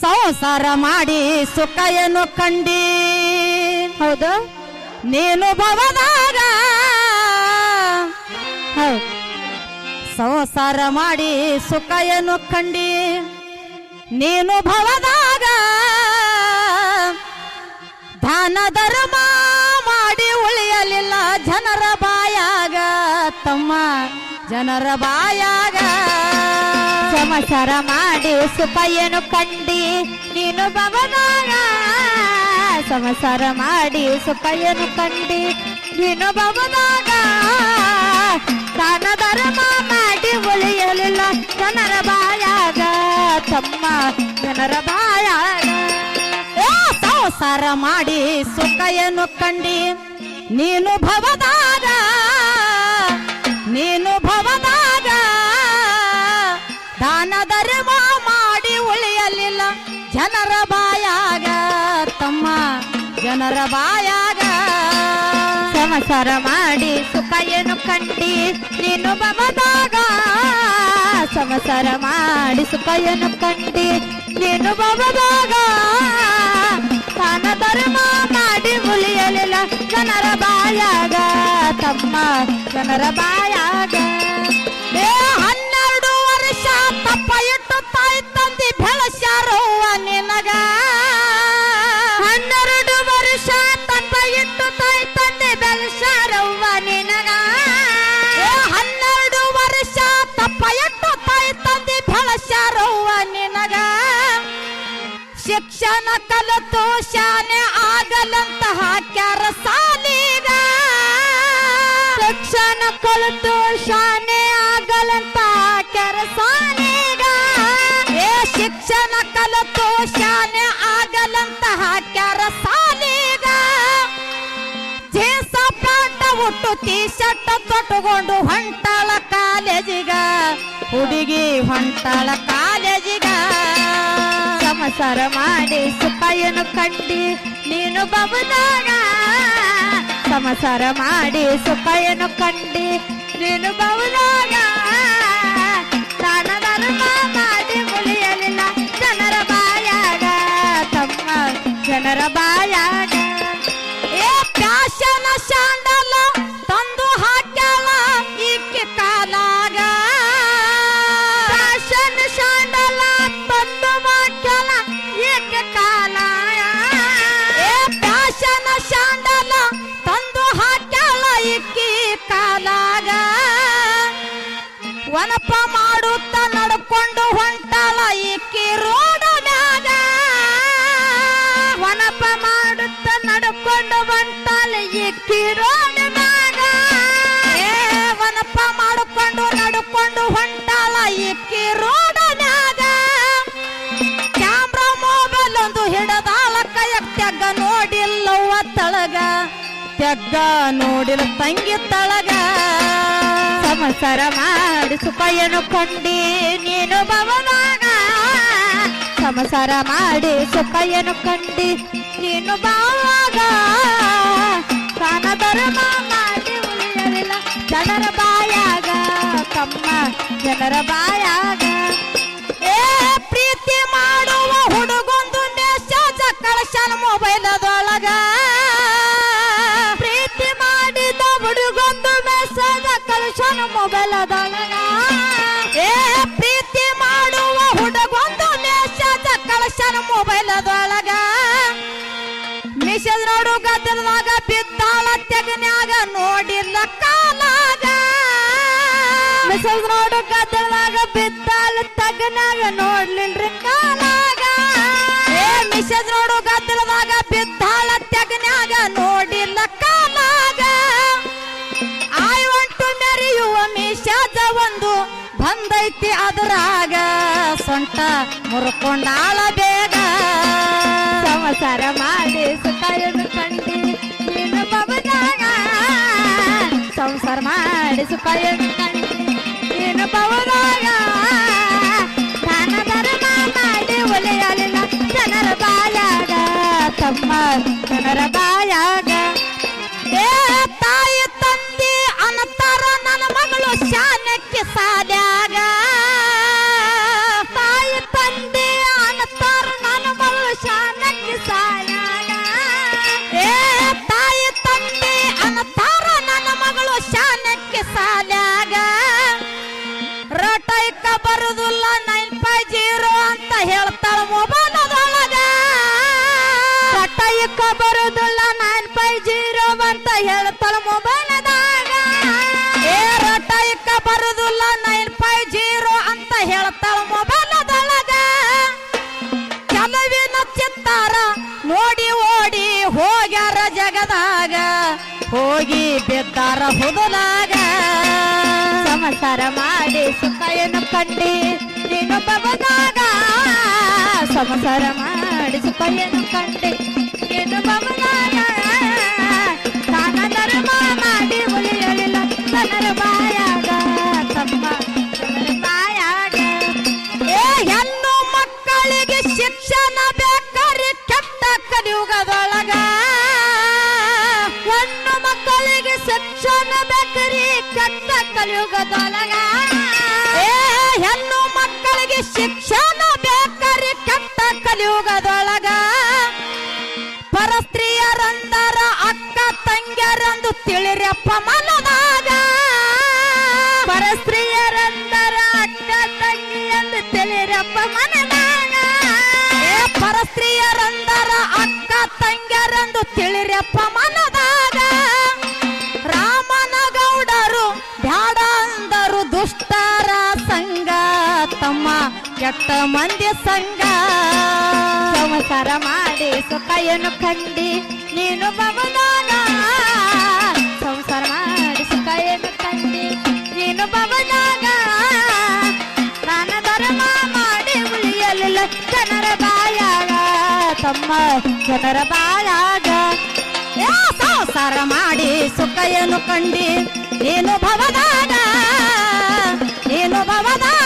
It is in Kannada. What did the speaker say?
ಸಂಸಾರ ಮಾಡಿ ಸುಖ ಏನು ಕಂಡಿ. ಹೌದು? ನೀನು ಭವದಾಗ. ಹೌದು. ಸಂಸಾರ ಮಾಡಿ ಸುಖ ಏನು ಕಂಡಿ. ನೀನು ಭವದಾಗ. ದಾನ ಧರ್ಮ ಮಾಡಿ ಉಳಿಯಲಿಲ್ಲ ಜನರ ಬಾಯಾಗ. ತಮ್ಮ ಜನರ ಬಾಯಾಗ. ಸಮಾಚಾರ ಮಾಡಿ ಸುಖ ಏನು ಕಂಡಿ. ನೀನು ಬಬದಾಗ ಸಂಸಾರ ಮಾಡಿ ಸುಖ ಏನು ಕಂಡಿ ನೀನು ಭವನಾಗ ತಾನ ಧರ್ಮ ಮಾಡಿ ಉಳಿಯಲಿಲ್ಲ ಜನರ ಬಾಯಾಗ ತಮ್ಮ ಜನರ ಬಾಯಾಗ ಸಂಸಾರ ಮಾಡಿ ಸುಖ ಏನು ಕಂಡಿ ನೀನು ಭವದಾಗ ನೀನು ಭವದಾಗ ದಾನ ಧರ್ಮ ಉಳಿಯಲಿಲ್ಲ ಜನರ ಬಾಯಾಗ, ತಮ್ಮ ಜನರ ಬಾಯಾಗ. ಸಮಸರ ಮಾಡಿ ಸುಖ ಏನು ಕಂಡಿ ನೀನು ಬಬದಾಗ ಸಮಸರ ಮಾಡಿ ಸುಖ ಏನು ಕಂಡಿ ನೀನು ಬಮದಾಗ ತಾನ ಧರ್ಮ ಮಾಡಿ ಉಳಿಯಲಿಲ್ಲ ಜನರ ಬಾಯಾಗ, ತಮ್ಮ ಜನರ ಬಾಯಾಗ. ಶಿಕ್ಷಣ ಕಲಿತು ಶಾನೆ ಆಗಲಂತ ಹಾಕ್ಯಾರ ಸಾಲಿಗ ಶಿಕ್ಷಣ ಕಲಿತು ಶಾನೆ ಆಗಲಂತ ಸಾಲಿಗ ಏ ಶಿಕ್ಷಣ ಕಲಿತು ಶಾನೆ ಆಗಲಂತ ಹಾಕ್ಯಾರ ಸಾಲಿಗ ಜೇಸ ಪ್ಯಾಂಟ ಉಟ್ಟು ಟೀ ಶರ್ಟ್ ತೊಟ್ಟುಕೊಂಡು ಹೊಂಟಾಳ ಕಾಲೇಜಿಗ. ಹುಡುಗಿ ಹೊಂಟಾಳ ಕಾಲೇಜಿಗ. ಸಮಾಚಾರ ಮಾಡಿ ಸುಖ ಕಂಡಿ ನೀನು ಬಬದಾಗ ಸಮಸರ ಮಾಡಿ ಸುಖ ಏನು ಕಂಡಿ ನೀನು ಬಬದಾಗ ದಾನ ಮಾಡಿ ಉಳಿಯಲಿಲ್ಲ ಜನರ ಬಾಯಾಗ. ತಮ್ಮ ಜನರ ಬಾಯಾಗ ವನಪ ಮಾಡುತ್ತ ನಡ್ಕೊಂಡು ಹೊಂಟಾಳ ಈಕಿ ರೋಡ ಮ್ಯಾಗ. ಮಾಡುತ್ತ ನಡ್ಕೊಂಡು ಹೊಂಟಲ ಇಕ್ಕಿ ರೋಡ ಮ್ಯಾಗ. ಏ ವನಪ ಮಾಡಿಕೊಂಡು ನಡ್ಕೊಂಡು ಹೊಂಟಾಳ ಈಕಿ ರೋಡ ಮ್ಯಾಗ. ಕ್ಯಾಮ್ರಾ ಮೊಬೈಲ್ ಒಂದು ಹಿಡದಾಲ ಕೈಯಕ್ ತೆಗ್ಗ ನೋಡಿಲ್ಲವ ತಳಗ. ತೆಗ್ಗ ನೋಡಿಲ್ಲ ತಂಗಿ ತಳಗ. ಸಮಾಚಾರ ಮಾಡಿ ಸುಖ ಏನು ಕೊಂಡಿ, ನೀನು ಬವದಾಗ ಸಮಸರ ಮಾಡಿ ಸುಖ ಏನು ಕಂಡಿ, ನೀನು ಬಾವಾಗ ಧರ್ಮ ಮಾಡಿ ಉಳಿಯಲಿಲ್ಲ, ಜನರ ಬಾಯಾಗ. ತಮ್ಮ ಜನರ ಬಾಯಾಗ. ಏ, ಪ್ರೀತಿ ಮಾಡುವ ಹುಡುಗೊಂದು ಮೆಸೇಜ ಮೊಬೈಲ್ ಮೊಬೈಲದೊಳಗ. ಅದೊಳಗ ಏ ಪ್ರೀತಿ ಮಾಡುವ ಹುಡುಗೊಂದು ಮೆಸೇಜ ಕಳಶನ ಮೊಬೈಲದೊಳಗ. ಮಿಷದ ನೋಡು ಗದ್ದಲದಾಗ ಬಿದ್ದಾಳ, ತೆಗನ್ಯಾಗ ನೋಡಿಲ್ಲ ಕಾಲಾಗ. ಮಿಷದ ನೋಡು ಗದ್ದಲಾಗ ಬಿದ್ದಾಳ, ತಗನ್ಯಾಗ ನೋಡ್ಲಿಲ್ರಿ ಕಾಲಾಗ. ಏ ಮಿಷದ ನೋಡು ಗದ್ದಲದಾಗ ಮುರ್ಕೊಂಡಾಳ ಬೇಗ. ಸಂಸಾರ ಮಾಡಿ ಸುಖಯನ್ನು ಕಂಡಿ ನೀನು ಬವನಾಗ ಸಂಸಾರ ಮಾಡಿ ಸುಖಯನ್ನು ಕಂಡಿ ನೀನು ಬವನಾಗ ದಾನ ಧರ್ಮ ಮಾಡಿ ಒಲೆಯಲಿಲ್ಲ ಜನರ ಬಾಯಾಗ. ತಮ್ಮ ಜನರ ಬಾಯಾಗ. ಏ ತಾಯಿ ತಂದೆ ಅನ್ನತಾರ ನನ್ನ ಮಗಳು ಶಾನಕ್ಕೆ ಸಾಲ್ಯಾಗ ಹೇಳ್ತಾಳ ಮೊಬೈಲ್ದಾಗ. ಏ ರೊಟ್ಟ ಬರುದಿಲ್ಲ, ನೈನ್ ಫೈವ್ ಜೀರೋ ಅಂತ ಹೇಳ್ತಾಳ ಮೊಬೈಲದೊಳಗ. ಕೆಲವಿನ ಚಿತ್ತಾರ ನೋಡಿ ಓಡಿ ಹೋಗ್ಯಾರ ಜಗದಾಗ. ಹೋಗಿ ಬಿದ್ದಾರ ಹುದುಲಾಗ ಸಂಸಾರ ಮಾಡಿ ಸುಖ ಏನು ಕಂಡಿ ನೀನು ಬಬದಾಗ ಸಂಸಾರ ಮಾಡಿ ಸುಖ ಏನು ಕಂಡಿ ನೀನು ಶಿಕ್ಷಣ ಬೇಕ್ರಿ ಕೆಟ್ಟ ಕಲಿಯುಗದೊಳಗ. ಏ ಹೆಣ್ಣು ಮಕ್ಕಳಿಗೆ ಶಿಕ್ಷಣ ಬೇಕರಿ ಕೆಟ್ಟ ಕಲಿಯುಗದೊಳಗ. ಪರಸ್ತ್ರೀಯರಂದರ ಅಕ್ಕ ತಂಗ್ಯರಂದು ತಿಳಿರಪ್ಪ ಮನದಾಗ. ಪರಸ್ತ್ರೀಯರಂದರ ಅಕ್ಕ ತಂಗಿ ಎಂದು ತಿಳಿರಪ್ಪ ಮನದಾಗ. ಏ ಪರಸ್ತ್ರೀಯರಂದರ ಅಕ್ಕ ತಂಗ್ಯರಂದು ತಿಳಿರಪ್ಪ ಮನದಾಗ. ಕೆಟ್ಟ ಮಂದಿ ಸಂಗ ಸಂಸಾರ ಮಾಡಿ ಸುಖ ಏನು ಕಂಡಿ ನೀನು ಬಬದಾಗ ಸಂಸಾರ ಮಾಡಿ ಸುಖ ಕಂಡಿ ನೀನು ಬಬದಾಗ ನಾನ ಧರ್ಮ ಮಾಡಿ ಉಳಿಯಲಿಲ್ಲ ಜನರ ಬಾಯಾಗ. ತಮ್ಮ ಜನರ ಬಾಯಾಗ. ಸಂಸಾರ ಮಾಡಿ ಸುಖ ಏನು ಕಂಡಿ ನೀನು ಭವದಾಗ ನೀನು ಭವದಾಗ